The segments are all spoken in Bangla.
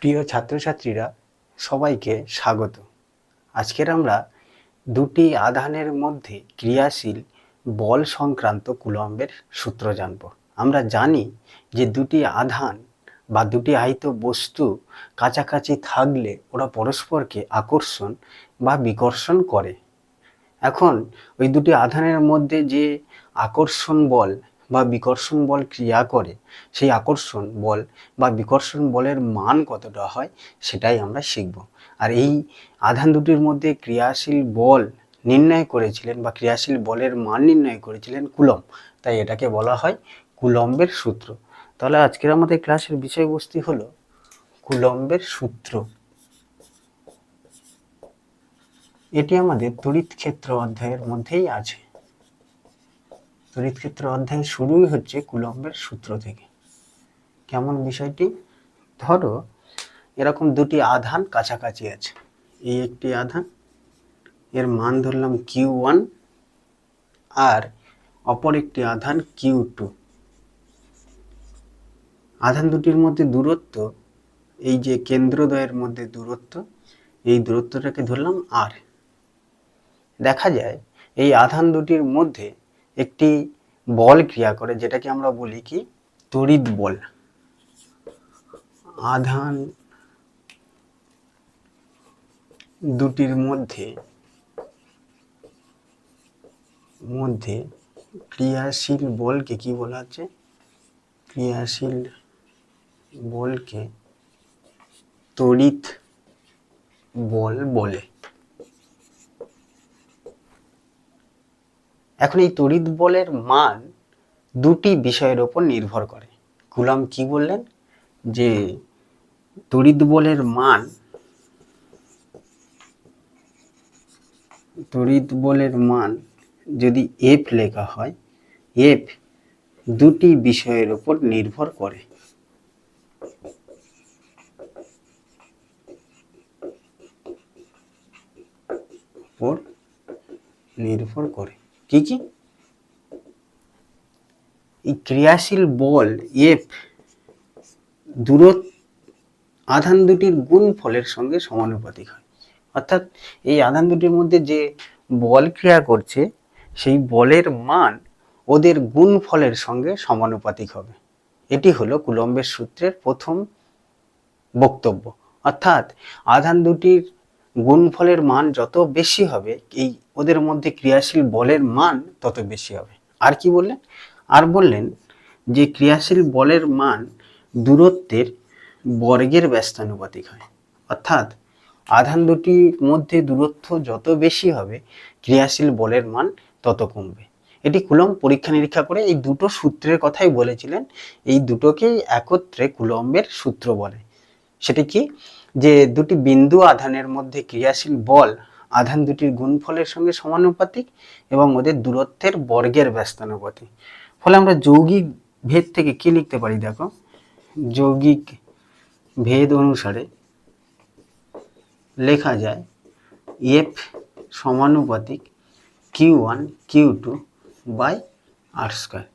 প্রিয় ছাত্রছাত্রীরা, সবাইকে স্বাগত। আজকের আমরা দুটি আধানের মধ্যে ক্রিয়াশীল বল সংক্রান্ত কুলম্বের সূত্র জানব। আমরা জানি যে দুটি আধান বা দুটি আহিত বস্তু কাছাকাছি থাকলে ওরা পরস্পরকে আকর্ষণ বা বিকর্ষণ করে। এখন ওই দুটি আধানের মধ্যে যে আকর্ষণ বল বা বিকর্ষণ বল ক্রিয়া করে, সেই আকর্ষণ বল বা বিকর্ষণ বলের মান কতটা হয় সেটাই আমরা শিখব। আর এই আধান দুটির মধ্যে ক্রিয়াশীল বল নির্ণয় করেছিলেন বা ক্রিয়াশীল বলের মান নির্ণয় করেছিলেন কুলম তাই এটাকে বলা হয় কুলম্বের সূত্র। তাহলে আজকের আমাদের ক্লাসের বিষয়বস্তু হলো কুলম্বের সূত্র। এটি আমাদের তড়িৎ ক্ষেত্র অধ্যায়ের মধ্যেই আছে। তড়িৎ ক্ষেত্র অধ্যায় শুরুই হচ্ছে কুলম্বের সূত্র থেকে। কেমন বিষয়টি? ধরো, এরকম দুটি আধান কাছাকাছি আছে। এই একটি আধান, এর মান ধরলাম কিউ ওয়ান, আর অপর একটি আধান কিউ টু। আধান দুটির মধ্যে দূরত্ব, এই যে কেন্দ্রদ্বয়ের মধ্যে দূরত্ব, এই দূরত্বটাকে ধরলাম আর। দেখা যায়, এই আধান দুটির মধ্যে একটি বল ক্রিয়া করে, যেটাকে আমরা বলি কি? তড়িৎ বল। আধান দুটির মধ্যে মধ্যে ক্রিয়াশীল বলকে কি বলা হচ্ছে? ক্রিয়াশীল বলকে তড়িৎ বল বলে। এখন এই তড়িৎ বলের মান দুটি বিষয়ের ওপর নির্ভর করে। গুলাম কি বললেন? যে তড়িৎ বলের মান, তড়িৎ বলের মান যদি এফ লেখা হয় এফ দুটি বিষয়ের ওপর নির্ভর করে। নির্ভর করে। কি কি? এই ক্রিয়াশীল বল এফ দূরত্ব, আধান দুটির গুণ ফলের সঙ্গে সমানুপাতিক হয়। অর্থাৎ এই আধান দুটির মধ্যে যে বল ক্রিয়া করছে, সেই বলের মান ওদের গুণ ফলের সঙ্গে সমানুপাতিক হবে। এটি হলো কুলম্বের সূত্রের প্রথম বক্তব্য। অর্থাৎ আধান দুটির গুণফলের মান যত বেশি হবে, এই ওদের মধ্যে ক্রিয়াশীল বলের মান তত বেশি হবে। আর কি বললেন? আর বললেন যে ক্রিয়াশীল বলের মান দূরত্বের বর্গের ব্যস্তানুপাতিক হয়। অর্থাৎ আধান দুটির মধ্যে দূরত্ব যত বেশি হবে, ক্রিয়াশীল বলের মান তত কমবে। এটি কুলম্ব পরীক্ষা নিরীক্ষা করে এই দুটো সূত্রের কথাই বলেছিলেন। এই দুটোকেই একত্রে কুলম্বের সূত্র বলে। সেটি কি? যে দুটি বিন্দু আধানের মধ্যে ক্রিয়াশীল বল, আধান দুটির গুণফলের সঙ্গে সমানুপাতিক এবং ওদের দূরত্বের বর্গের ব্যস্তানুপাতিক। ফলে আমরা যৌগিক ভেদ থেকে কি লিখতে পারি দেখো? যৌগিক ভেদ অনুসারে লেখা যায় এফ সমানুপাতিক Q one Q two by R square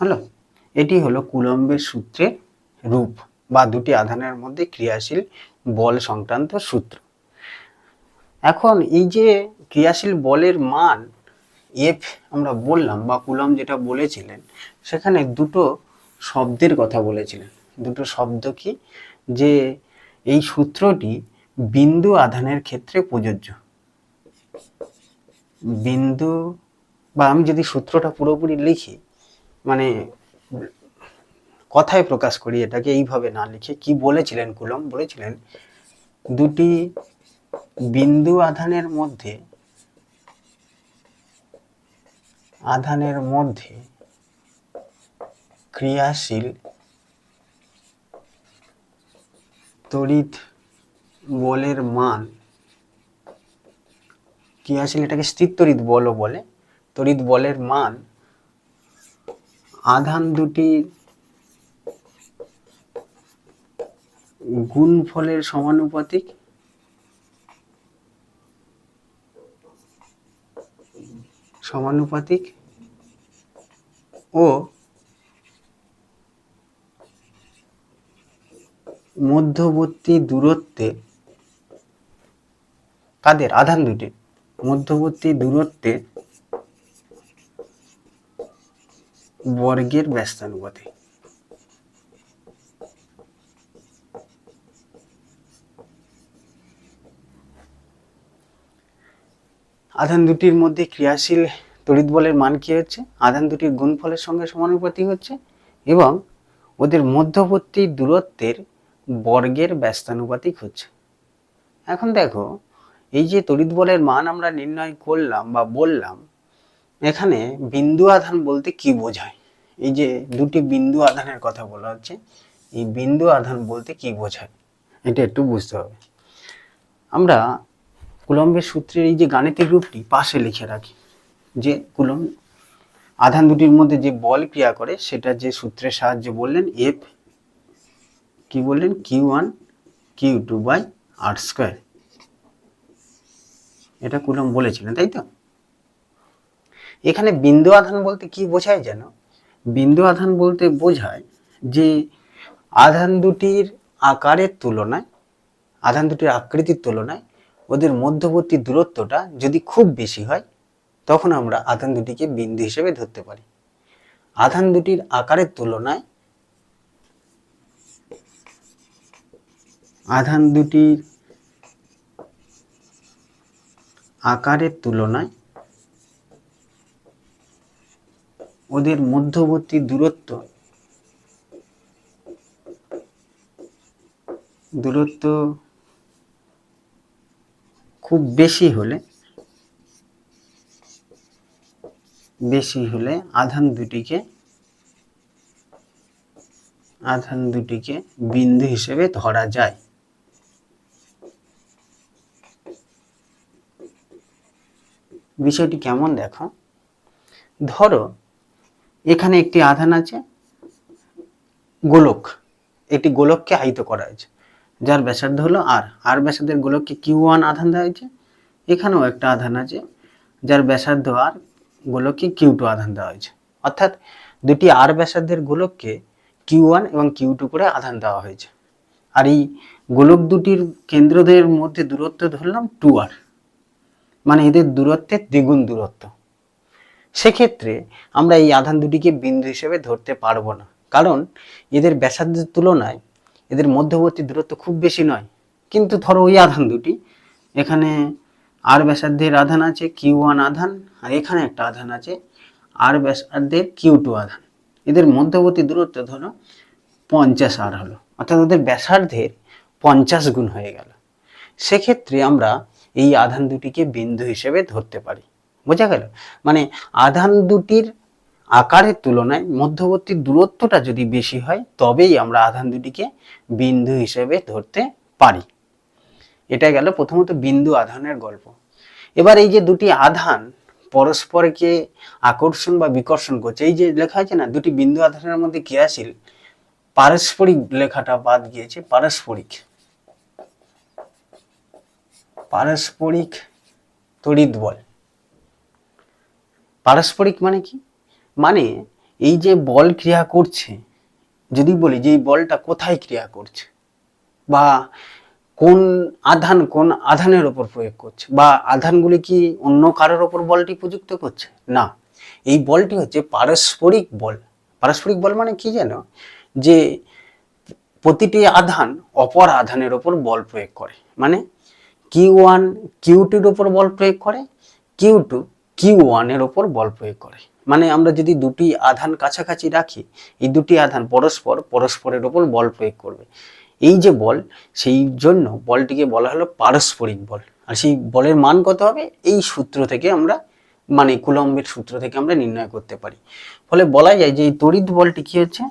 হলো? এটি হলো কুলম্বের সূত্রের রূপ। বা দুটি আধানের মধ্যে ক্রিয়াশীল বল সংক্রান্ত সূত্র। এখন এই যে ক্রিয়াশীল বলের মান এফ আমরা বললাম বা কুলম যেটা বলেছিলেন, সেখানে দুটো শব্দের কথা বলেছিলেন। দুটো শব্দ কি? যে এই সূত্রটি বিন্দু আধানের ক্ষেত্রে প্রযোজ্য। বিন্দু বা আমি যদি সূত্রটা পুরোপুরি লিখি মানে কথায় প্রকাশ করি, এটাকে এইভাবে না লিখে কি বলেছিলেন কুলম? বলেছিলেন, দুটি বিন্দু আধানের মধ্যে আধানের মধ্যে ক্রিয়াশীল তড়িৎ বলের মান, ক্রিয়াশীল এটাকে স্থির তড়িৎ বলও বলে, তড়িৎ বলের মান, আধান দুটির গুণফলের সমানুপাতিক? সমানুপাতিক? ও মধ্যবর্তী দূরত্বে কাদের? আধান দুটি মধ্যবর্তী দূরত্বে বর্গের ব্যস্তানুপাতে আধান দুটির মধ্যে ক্রিয়াশীল তড়িৎ বলের মান কি হচ্ছে? আধান দুটির গুণফলের সঙ্গে সমানুপাতি হচ্ছে এবং ওদের মধ্যবর্তী দূরত্বের বর্গের ব্যস্তানুপাতিক হচ্ছে। এখন দেখো, এই যে তড়িৎ বলের মান আমরা নির্ণয় করলাম বা বললাম, এখানে বিন্দু আধান বলতে কি বোঝায়? এই যে দুটি বিন্দু আধানের কথা বলা হচ্ছে, এই বিন্দু আধান বলতে কি বোঝায়? এটা একটু বুঝতে হবে। আমরা কুলম্বের সূত্রের এই যে গাণিতিক রূপটি পাশে লিখে রাখি। যে কুলম্ব আধান দুটির মধ্যে যে বল ক্রিয়া করে, সেটা যে সূত্রের সাহায্যে বললেন এফ কি বললেন? Q one Q two by R square এটা কুলম বলেছিলেন, তাই তো? এখানে বিন্দু আধান বলতে কি বোঝায় যেন? বিন্দু আধান বলতে বোঝায় যে আধান দুটির আকারের তুলনায়, আধান দুটির আকৃতির তুলনায় ওদের মধ্যবর্তী দূরত্বটা যদি খুব বেশি হয়, তখন আমরা আধান দুটিকে বিন্দু হিসেবে ধরতে পারি। আধান দুটির আকারের তুলনায় আধান দুটির আকারের তুলনায় ওদের মধ্যবর্তী দূরত্ব দূরত্ব খুব বেশি হলে বেশি হলে আধান দুটিকে আধান দুটিকে বিন্দু হিসেবে ধরা যায়। বিষয়টি কেমন দেখো? ধরো, এখানে একটি আধান আছে, গোলক। একটি গোলককে আহিত করা হয়েছে। যার ব্যাসার্ধ হলো আর আর ব্যাসার্ধের গোলককে কিউ ওয়ান আধান দেওয়া হয়েছে। এখানেও একটা আধান আছে, যার ব্যাসার্ধ আর গোলককে কিউ টু আধান দেওয়া হয়েছে। অর্থাৎ দুটি আর ব্যাসার্ধের গোলককে কিউ ওয়ান এবং কিউ টু করে আধান দেওয়া হয়েছে। আর এই গোলক দুটির কেন্দ্রদের মধ্যে দূরত্ব ধরলাম টু আর মানে এদের দূরত্বের দ্বিগুণ দূরত্ব। সেক্ষেত্রে আমরা এই আধান দুটিকে বিন্দু হিসেবে ধরতে পারব না। কারণ এদের ব্যাসার্ধের তুলনায় এদের মধ্যবর্তী দূরত্ব খুব বেশি নয়। কিন্তু ধরো ওই আধান দুটি, এখানে আর ব্যাসার্ধের আধান আছে, কিউ ওয়ান আধান, আর এখানে একটা আধান আছে, আর ব্যাসার্ধের কিউ টু আধান। এদের মধ্যবর্তী দূরত্ব ধরো পঞ্চাশ আর হলো, অর্থাৎ ওদের ব্যাসার্ধের পঞ্চাশ গুণ হয়ে গেল। সেক্ষেত্রে আমরা এই আধান দুটিকে বিন্দু হিসেবে ধরতে পারি। বোঝা গেল? মানে আধান দুটির আকারের তুলনায় মধ্যবর্তী দূরত্বটা যদি বেশি হয়, তবেই আমরা আধান দুটিকে বিন্দু হিসেবে ধরতে পারি। এটা গেল প্রথমত বিন্দু আধানের গল্প। এবার এই যে দুটি আধান পরস্পরকে আকর্ষণ বা বিকর্ষণ করছে, এই যে লেখা আছে না, দুটি বিন্দু আধানের মধ্যে ক্রিয়াশীল, পারস্পরিক লেখাটা বাদ গিয়েছে, পারস্পরিক। পারস্পরিক তড়িৎ বল। পারস্পরিক মানে কি? মানে এই যে বল ক্রিয়া করছে, যদি বলি যে এই বলটা কোথায় ক্রিয়া করছে বা কোন আধান কোন আধানের ওপর প্রয়োগ করছে বা আধানগুলি কি অন্য কারোর ওপর বলটি প্রযুক্ত করছে? না। এই বলটি হচ্ছে পারস্পরিক বল। পারস্পরিক বল মানে কি যেন? যে প্রতিটি আধান অপর আধানের ওপর বল প্রয়োগ করে। মানে কিউ ওয়ান কিউ টুর ওপর বল প্রয়োগ করে কিউ টু কিউ ওয়ানের ওপর বল প্রয়োগ করে। মানে আমরা যদি দুটি আধান কাছাকাছি রাখি, এই দুটি আধান পরস্পর, পরস্পরের ওপর বল প্রয়োগ করবে। এই যে বল, সেই জন্য বলটিকে বলা হলো পারস্পরিক বল। আর সেই বলের মান কত হবে? এই সূত্র থেকে আমরা মানে কুলম্বের সূত্র থেকে আমরা নির্ণয় করতে পারি। ফলে বলা যায় যে এই তড়িৎ বলটি কি হচ্ছে?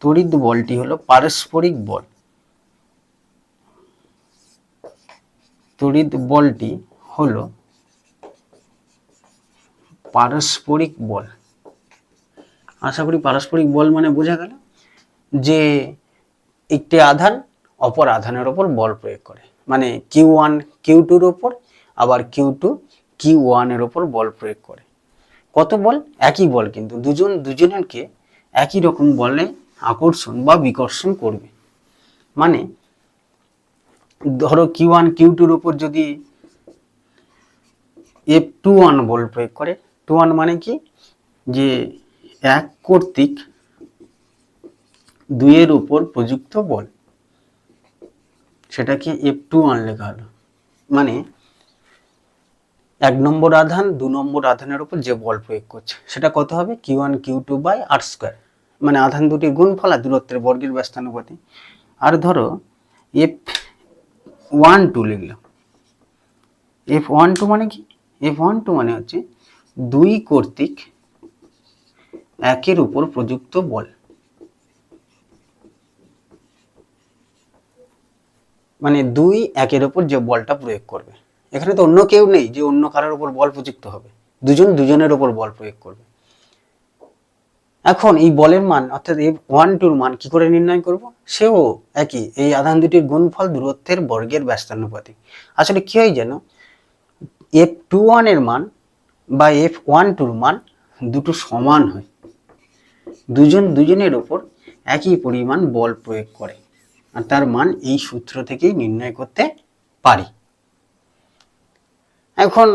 তড়িৎ বলটি হলো পারস্পরিক বল। তড়িৎ বলটি হলো পারস্পরিক বল। আশা করি পারস্পরিক বল মানে বোঝা গেল যে একটি আধান অপর আধানের ওপর বল প্রয়োগ করে। মানে কিউ ওয়ান কিউ টুর ওপর, আবার কিউ টু কিউ ওয়ানের ওপর বল প্রয়োগ করে। কত বল? একই বল কিন্তু। দুজন দুজনেরকে একই রকম বলে আকর্ষণ বা বিকর্ষণ করবে। মানে ধরো কিউ ওয়ান কিউ টুর উপর যদি এফ টু ওয়ান বল প্রয়োগ করে টু ওয়ান মানে কি? যে এক কর্তৃক দুইয়ের উপর প্রযুক্ত বল। সেটাকে এফ টু ওয়ান লেখা হলো। মানে এক নম্বর আধান, দু নম্বর আধানের উপর যে বল প্রয়োগ করছে। সেটা কত হবে? Q one Q two by R square মানে আধান দুটির গুণফল আর দূরত্বের বর্গের ব্যস্তানুপাতি। আর ধরো এফ ওয়ান টু লিখলাম। এফ ওয়ান টু মানে কি? এফ ওয়ান টু মানে হচ্ছে দুই কর্তৃক একের উপর প্রযুক্ত বল। মানে দুই একের উপর যে বলটা প্রয়োগ করবে। এখানে তো অন্য কেউ নেই যে অন্য কারোর উপর বল প্রযুক্ত হবে। দুজন দুজনের উপর বল প্রয়োগ করবে। এখন এই বলের মান, অর্থাৎ এই ওয়ান টুর মান কি করে নির্ণয় করব? সেও একই, এই আধান দুটির গুণফল দূরত্বের বর্গের ব্যস্তানুপাতিক। আসলে কি হয় যেন এফ টু ওয়ানের মান বা এফ ওয়ান টুর মান দুটো সমান হয়। দুজন দুজনের ওপর একই পরিমাণ বল প্রয়োগ করে আর তার মান এই সূত্র থেকেই নির্ণয় করতে পারি। এখন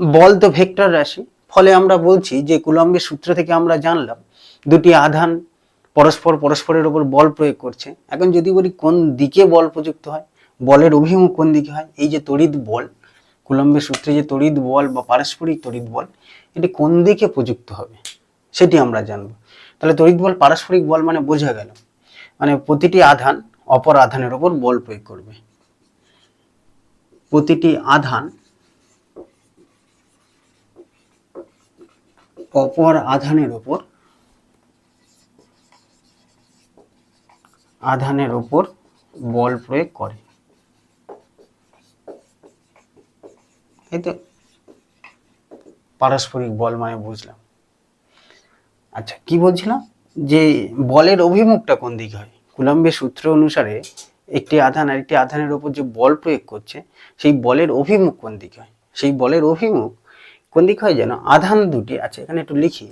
বল তো ভেক্টর রাশি, ফলে আমরা বলছি যে কুলম্বের সূত্র থেকে আমরা জানলাম দুটি আধান পরস্পর পরস্পরের উপর বল প্রয়োগ করছে। এখন যদি বলি কোন দিকে বল প্রযুক্ত হয়, বলের অভিমুখ কোন দিকে হয়, এই যে তড়িৎ বল কুলম্বের সূত্রে যে তড়িৎ বল বা পারস্পরিক তড়িৎ বল, এটি কোন দিকে প্রযুক্ত হবে, সেটি আমরা জানব। তাহলে তড়িৎ বল, পারস্পরিক বল মানে বোঝা গেল। মানে প্রতিটি আধান অপর আধানের উপর বল প্রয়োগ করবে। প্রতিটি আধান অপর আধানের উপর আধানের উপর বল প্রয়োগ করে। এই তো পারস্পরিক বল মানে বুঝলাম। আচ্ছা কি বলছিলাম? যে বলের অভিমুখটা কোন দিকে হয়? কুলম্বের সূত্র অনুসারে একটি আধান আর একটি আধানের উপর যে বল প্রয়োগ করছে, সেই বলের অভিমুখ কোন দিকে হয়? সেই বলের অভিমুখ কোন দিকে হয় যেন আধান দুটি আচ্ছা এখানে একটু লিখি,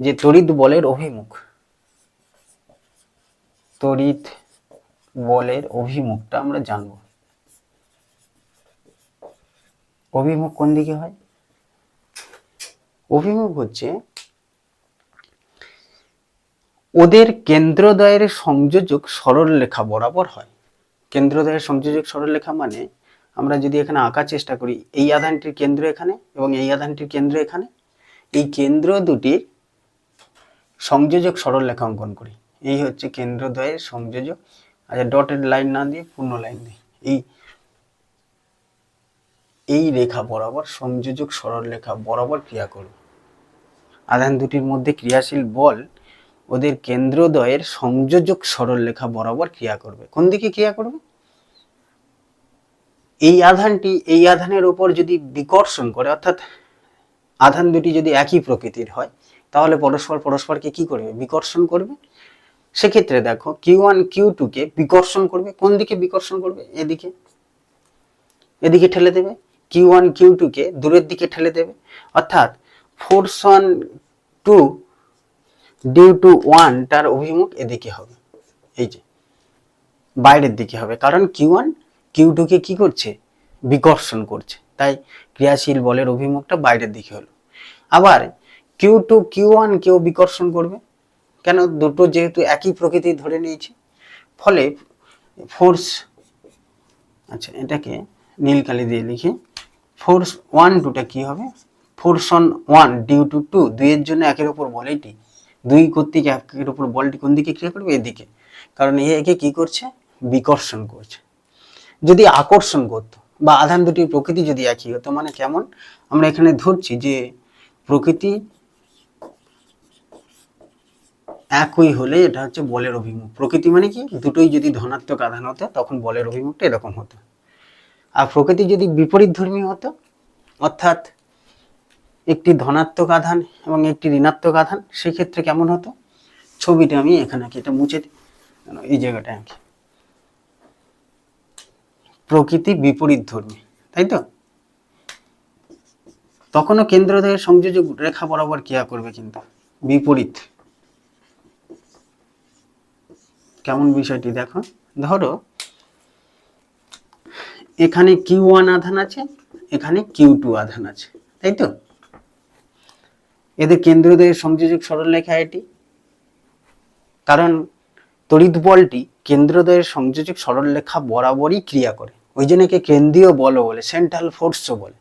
যে তড়িৎ বলের অভিমুখ। তড়িৎ বলের অভিমুখটা আমরা জানব। অভিমুখ কোন দিকে হয়? অভিমুখ হচ্ছে ওদের কেন্দ্রদ্বয়ের সংযোজক সরলরেখা বরাবর হয়। কেন্দ্রদ্বয়ের সংযোজক সরল সরলরেখা মানে আমরা যদি এখানে আঁকার চেষ্টা করি, এই আধানটির কেন্দ্র এখানে এবং এই আধানটির কেন্দ্র এখানে, এই কেন্দ্র দুটির সংযোজক সরলরেখা অঙ্কন করি। এই হচ্ছে কেন্দ্রদ্বয়ের সংযোজক। আচ্ছা ডটেড লাইন না দিয়ে পূর্ণ লাইন দিই। এই এই রেখা বরাবর সংযোজক সরলরেখা বরাবর ক্রিয়া করবে আধান দুটির মধ্যে ক্রিয়াশীল বল ওদের কেন্দ্রদ্বয়ের সংযোজক সরল সরলরেখা বরাবর ক্রিয়া করবে। কোন দিকে ক্রিয়া করবে? এই আধানটি, এই আধানের উপর যদি বিকর্ষণ করে, অর্থাৎ আধান দুটি যদি একই প্রকৃতির হয়, তাহলে পরস্পর পরস্পরকে কি করবে? বিকর্ষণ করবে। সেক্ষেত্রে দেখো, কিউ ওয়ান, কিউ টুকে বিকর্ষণ করবে। কোন দিকে বিকর্ষণ করবে? এদিকে। এদিকে ঠেলে দেবে। কিউ ওয়ান কিউ টুকে দূরের দিকে ঠেলে দেবে। অর্থাৎ force one two due to one তার অভিমুখ এদিকে হবে। এই যে, বাইরের দিকে হবে। কারণ কিউ ওয়ান কিউ টুকে কি করছে? বিকর্ষণ করছে। তাই ক্রিয়াশীল বলের অভিমুখটা বাইরের দিকে হলো। আবার কিউ টু কিউ ওয়ান কেউ বিকর্ষণ করবে। কেন? দুটো যেহেতু একই প্রকৃতি ধরে নিয়েছে। ফলে ফোর্স আচ্ছা এটাকে নীল কালি দিয়ে লিখি। ফোর্স ওয়ান টুটা কি হবে? Force on one due to two, দুইয়ের জন্য একের ওপর বল এটি। দুই কর্তৃক একের ওপর বলটি কোন দিকে ক্রিয়া করবে? এদিকে। কারণ এ একে কি করছে? বিকর্ষণ করছে। যদি আকর্ষণ করতো বা আধান দুটির প্রকৃতি যদি একই হতো মানে কেমন? আমরা এখানে ধরছি যে প্রকৃতি একই হলে এটা হচ্ছে বলের অভিমুখ। প্রকৃতি মানে কি? দুটোই যদি ধনাত্মক আধান হতো, তখন বলের অভিমুখটা এরকম হতো। আর প্রকৃতি যদি বিপরীত ধর্মী হতো, অর্থাৎ একটি ধনাত্মক আধান এবং একটি ঋণাত্মক আধান, সেক্ষেত্রে কেমন হতো? ছবিটা আমি এখানে আঁকি, এটা মুছে এই জায়গাটা আঁকি। প্রকৃতি বিপরীত ধর্মী, তাই তো? তখনও কেন্দ্র থেকে সংযোজক রেখা বরাবর ক্রিয়া করবে কিন্তু, বিপরীত। কেমন বিষয়টি দেখো? ধরো এখানে কিউ ওয়ান আধান আছে, এখানে কিউ টু আধান আছে, তাই তো? এদের কেন্দ্রদ্বয়ের সংযোজক সরলরেখা এটি। কারণ তড়িৎ বলটি কেন্দ্রদ্বয়ের সংযোজক সরলরেখা বরাবরই ক্রিয়া করে, ওই জন্য একে কেন্দ্রীয় বলও বলে সেন্ট্রাল ফোর্সও বলে।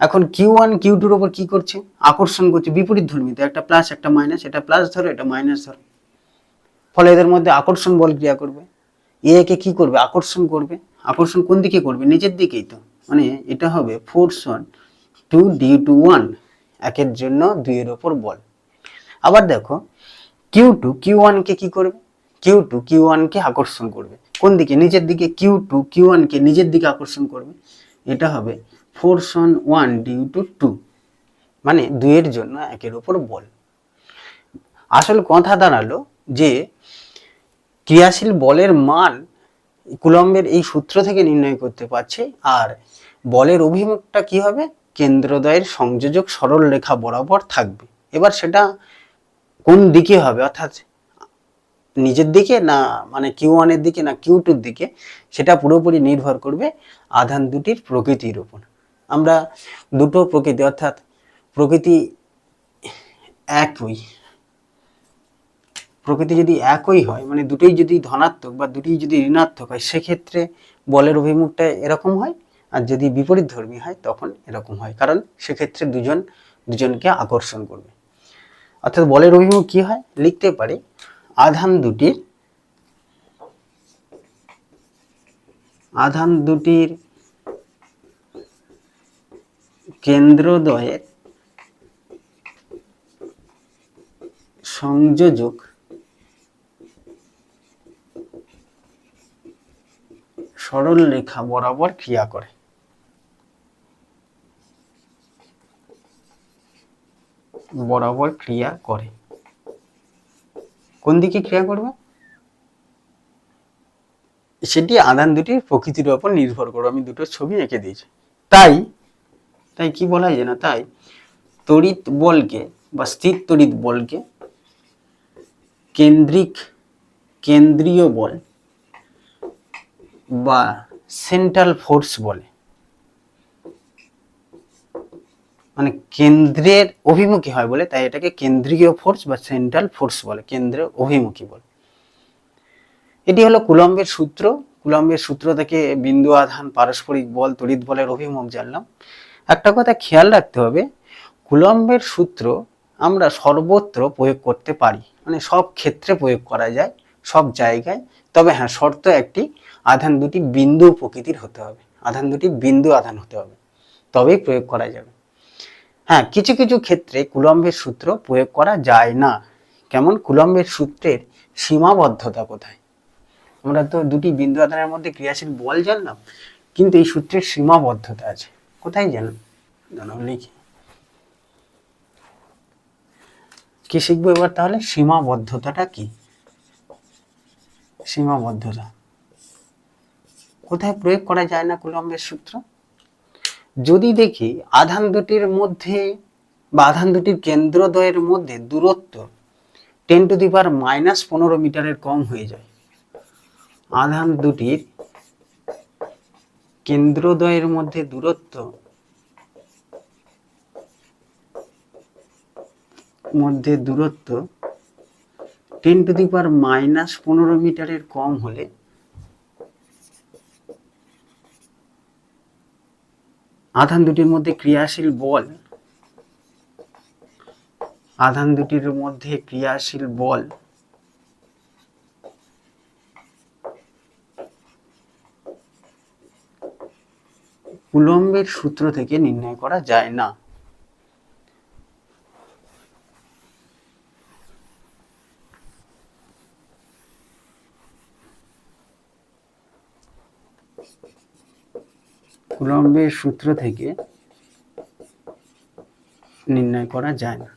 এখন কিউ ওয়ান কিউ টুর ওপর কি করছে? আকর্ষণ করছে, বিপরীত ধর্মীতে একটা প্লাস একটা মাইনাস এটা প্লাস ধরো, এটা মাইনাস ধরো। ফলে এদের মধ্যে আকর্ষণ বল ক্রিয়া করবে। এ একে কি করবে? আকর্ষণ করবে। আকর্ষণ কোন দিকে করবে? নিচের দিকেই তো। মানে এটা হবে force one two due to one একের জন্য দুইয়ের ওপর বল। আবার দেখো কিউ টু কিউ ওয়ানকে কি করবে? কিউ টু কিউ ওয়ানকে আকর্ষণ করবে। কোন দিকে? নিচের দিকে। কিউ টু কিউ ওয়ানকে নিজের দিকে আকর্ষণ করবে। এটা হবে force on one due to two মানে দুইয়ের জন্য একের ওপর বল। আসল কথা দাঁড়াল যে ক্রিয়াশীল বলের মান কুলম্বের এই সূত্র থেকে নির্ণয় করতে পারছি। আর বলের অভিমুখটা কি হবে? কেন্দ্রদ্বয়ের সংযোজক সরল রেখা বরাবর থাকবে। এবার সেটা কোন দিকে হবে? অর্থাৎ নিজের দিকে না মানে কিউ ওয়ানের দিকে না কিউ টুর দিকে? সেটা পুরোপুরি নির্ভর করবে আধান দুটির প্রকৃতির উপর। আমরা দুটো প্রকৃতি, অর্থাৎ প্রকৃতি একই প্রকৃতি যদি একই হয় মানে দুটোই যদি ধনাত্মক বা দুটোই যদি ঋণাত্মক হয়, সেক্ষেত্রে বলের অভিমুখটা এরকম হয় আর যদি বিপরীত ধর্মী হয়, তখন এরকম হয়। কারণ সেক্ষেত্রে দুজন, দুজনকে আকর্ষণ করবে। অর্থাৎ বলের অভিমুখ কি হয়? লিখতে পারে, আধান দুটির আধান দুটির কেন্দ্রদ্বয়ের সংযোজক সরল রেখা বরাবর ক্রিয়া করে। বরাবর ক্রিয়া করে। কোন দিকে ক্রিয়া করবে? সেটি আধান দুটির প্রকৃতির উপর নির্ভর করবে। আমি দুটো ছবি এঁকে দিয়েছি। তাই তাই কি বলা যায় না? তাই, তড়িৎ বলকে বা স্থির তড়িৎ বলকে কেন্দ্রিক, কেন্দ্রীয় বল বা সেন্ট্রাল ফোর্স বলে। মানে কেন্দ্রের অভিমুখী হয় বলে, তাই এটাকে কেন্দ্রীয় ফোর্স বা সেন্ট্রাল ফোর্স বলে, কেন্দ্রের অভিমুখী বলে। এটি হলো কুলম্বের সূত্র। কুলম্বের সূত্র থেকে বিন্দু আধান, পারস্পরিক বল, তড়িৎ বলের অভিমুখ জানলাম। একটা কথা খেয়াল রাখতে হবে, কুলম্বের সূত্র আমরা সর্বত্র প্রয়োগ করতে পারি। মানে সব ক্ষেত্রে প্রয়োগ করা যায়, সব জায়গায়। তবে হ্যাঁ শর্ত একটি আধান দুটি বিন্দু প্রকৃতির হতে হবে। আধান দুটি বিন্দু আধান হতে হবে। তবেই প্রয়োগ করা যাবে। হ্যাঁ কিছু কিছু ক্ষেত্রে কুলম্বের সূত্র প্রয়োগ করা যায় না। কেমন? কুলম্বের সূত্রের সীমাবদ্ধতা কোথায়? আমরা তো দুটি বিন্দু আধানের মধ্যে ক্রিয়াশীল বল জানলাম, কিন্তু এই সূত্রের সীমাবদ্ধতা আছে। কোথায় জানাও লিখি। কি শিখব এবার তাহলে? সীমাবদ্ধতাটা কি? সীমাবদ্ধতা। কোথায় প্রয়োগ করা যায় না কুলম্বের সূত্র? যদি দেখি আধান দুটির মধ্যে বা আধান দুটির কেন্দ্রদ্বয়ের মধ্যে দূরত্ব ten to the power minus পনেরো মিটারের কম হয়ে যায়, আধান দুটির কেন্দ্রদ্বয়ের মধ্যে দূরত্ব মধ্যে দূরত্ব ten to the power minus পনেরো মিটারের কম হলে আধান দুটির মধ্যে ক্রিয়াশীল বল। আধান দুটির মধ্যে ক্রিয়াশীল বল। কুলম্বের সূত্র থেকে নির্ণয় করা যায় না। কুলম্বের সূত্র থেকে নির্ণয় করা যায় না।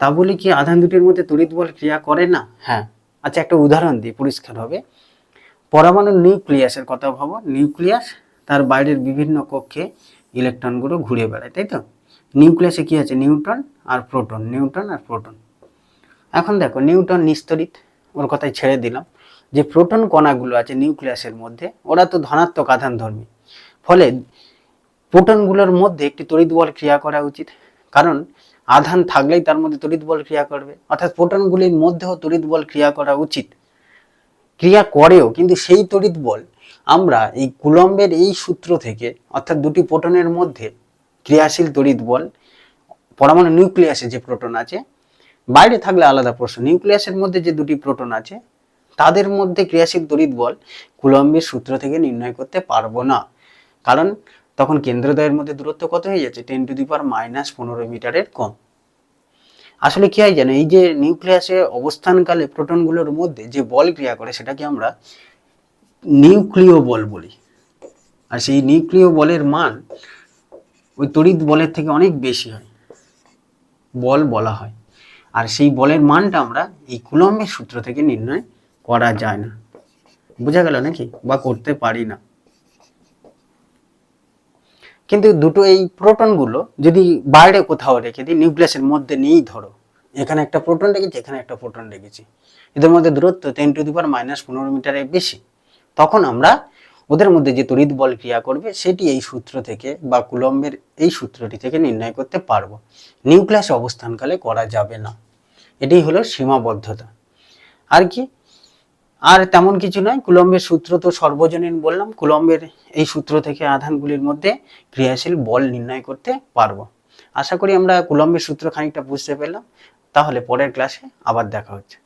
তা বলে কি আধান দুটির মধ্যে তড়িৎ বল ক্রিয়া করে না? হ্যাঁ। আচ্ছা একটা উদাহরণ দিই পরিষ্কার হবে পরমাণু নিউক্লিয়াসের কথা ভাবো। নিউক্লিয়াস তার বাইরের বিভিন্ন কক্ষে ইলেকট্রনগুলো ঘুরে বেড়ায়, তাই তো? নিউক্লিয়াসে কি আছে? নিউট্রন আর প্রোটন। নিউট্রন আর প্রোটন। এখন দেখো নিউটন নিস্তরিত ওর কথাই ছেড়ে দিলাম। যে প্রোটন কণাগুলো আছে নিউক্লিয়াসের মধ্যে, ওরা তো ধনাত্মক আধান ধর্মী। ফলে প্রোটনগুলোর মধ্যে একটি তড়িৎ বল ক্রিয়া করা উচিত। কারণ আধান থাকলেই তার মধ্যে তড়িৎ বল ক্রিয়া করবে। অর্থাৎ প্রোটনগুলির মধ্যেও তড়িৎ বল ক্রিয়া করা উচিত। ক্রিয়া করেও, কিন্তু সেই তড়িৎ বল আমরা এই কুলম্বের এই সূত্র থেকে, অর্থাৎ দুটি প্রোটনের মধ্যে ক্রিয়াশীল তড়িৎ বল, পরমাণু নিউক্লিয়াসে যে প্রোটন আছে, বাইরে থাকলে আলাদা প্রশ্ন, নিউক্লিয়াসের মধ্যে যে দুটি প্রোটন আছে, তাদের মধ্যে ক্রিয়াশীল তড়িৎ বল কুলম্বের সূত্র থেকে নির্ণয় করতে পারব না। কারণ তখন কেন্দ্রদ্বয়ের মধ্যে দূরত্ব কত হয়ে যাচ্ছে? Ten to the power minus পনেরো মিটারের কম। আসলে কি হয় জানো এই যে নিউক্লিয়াসে অবস্থানকালে প্রোটনগুলোর মধ্যে যে বল ক্রিয়া করে, সেটাকে আমরা নিউক্লিয় বল বলি। আর সেই নিউক্লিয় বলের মান ওই তড়িৎ বলের থেকে অনেক বেশি হয়। বল বলা হয়। আর সেই বলের মানটা আমরা এই কুলম্বের সূত্র থেকে নির্ণয় করা যায় না। বোঝা গেল নাকি? বা করতে পারি না। কিন্তু দুটো এই প্রোটনগুলো যদি বাইরে কোথাও রেখে দিই নিউক্লিয়াসের মধ্যে নিয়েই ধরো, এখানে একটা প্রোটন রেখেছি, এখানে একটা প্রোটন রেখেছি। এদের মধ্যে দূরত্ব ten to the power minus পনেরো মিটারের বেশি। তখন আমরা ওদের মধ্যে যে তড়িৎ বল ক্রিয়া করবে, সেটি এই সূত্র থেকে বা কুলম্বের এই সূত্রটি থেকে নির্ণয় করতে পারব। নিউক্লিয়াস অবস্থানকালে করা যাবে না। এটাই হলো সীমাবদ্ধতা। আর কি? আর তেমন কিছু নয়, কুলম্বের সূত্র তো সর্বজনীন বললাম, কুলম্বের এই সূত্র থেকে আধানগুলির মধ্যে ক্রিয়াশীল বল নির্ণয় করতে পারব। আশা করি আমরা কুলম্বের সূত্র খানিকটা বুঝতে পেলাম তাহলে পরের ক্লাসে আবার দেখা হচ্ছে।